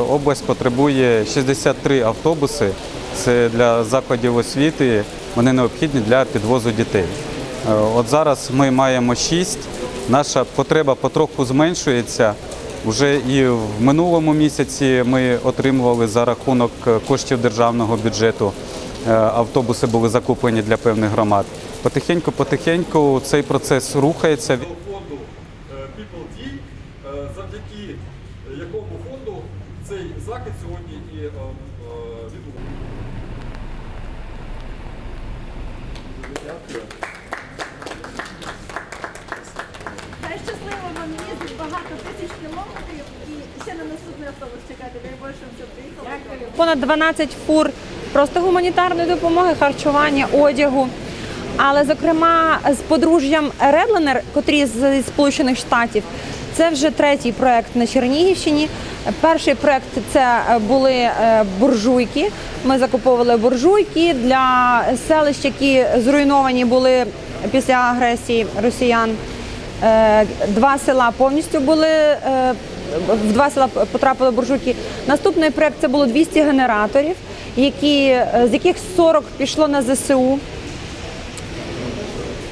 Область потребує 63 автобуси. Це для закладів освіти. Вони необхідні для підвозу дітей. Е, От зараз ми маємо 6. Наша потреба потроху зменшується. Уже і в минулому місяці ми отримували за рахунок е, коштів державного бюджету. е, Автобуси були закуплені для певних громад. Потихеньку, потихеньку цей процес рухається. фонду завдяки якому фонду цей захід сьогодні і е, е, відбувся. Хай щасливо вам їздить багато тисяч кілометрів і ще на наступний автобус чекати. Боже, приїхало. понад 12 фур просто гуманітарної допомоги, харчування, одягу. Але, зокрема, з подружжям Редленер, котрі з Сполучених Штатів, це вже третій проект на Чернігівщині. Перший проект це е, були е, буржуйки. Ми закуповували буржуйки для селищ, які зруйновані були після агресії росіян. Е, Два села повністю були в два села потрапили буржуйки. Наступний проект це було 200 генераторів, які, з яких 40 пішло на ЗСУ.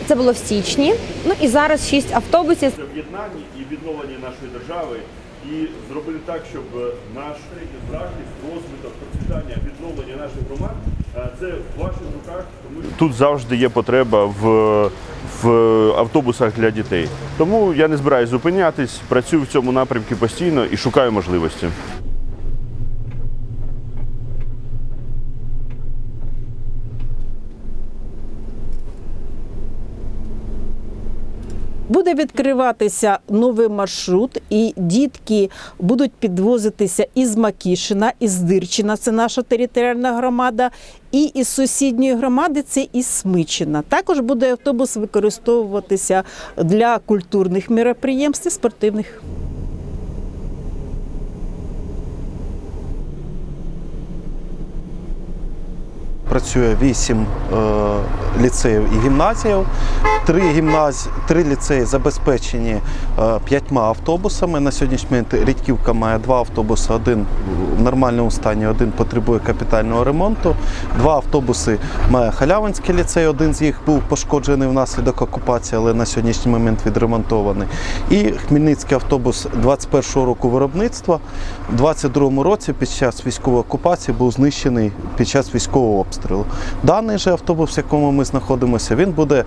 Це було в січні. Ну і зараз 6 автобусів. в єднанні і відновленні нашої держави, і зробили так, щоб наш захист, розвиток, процвітання, відновлення наших громад е, це в ваших руках. Тому що тут завжди є потреба в, в автобусах для дітей. Тому я не збираюсь зупинятись, працюю в цьому напрямку постійно і шукаю можливості. Буде відкриватися новий маршрут, і дітки будуть підвозитися із Макішина, із Дирчина, це наша територіальна громада, і із сусідньої громади це із Смичина. Також буде автобус використовуватися для культурних міроприємств і спортивних. Працює вісім е, ліцеїв і гімназіїв. Три гімназії, три ліцеї забезпечені е, п'ятьма автобусами. На сьогоднішній момент Рідківка має два автобуси. Один в нормальному стані, один потребує капітального ремонту. Два автобуси має Халявинський ліцей. Один з них був пошкоджений внаслідок окупації, але на сьогоднішній момент відремонтований. І Хмельницький автобус 21-го року виробництва. У 22-му році під час військової окупації був знищений під час військового обстрілу. Даний же автобус, в якому ми знаходимося, він буде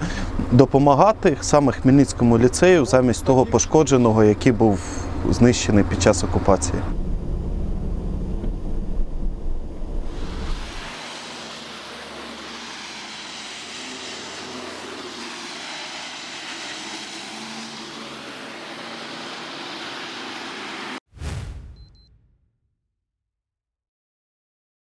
допомагати саме Хмельницькому ліцею замість того пошкодженого, який був знищений під час окупації.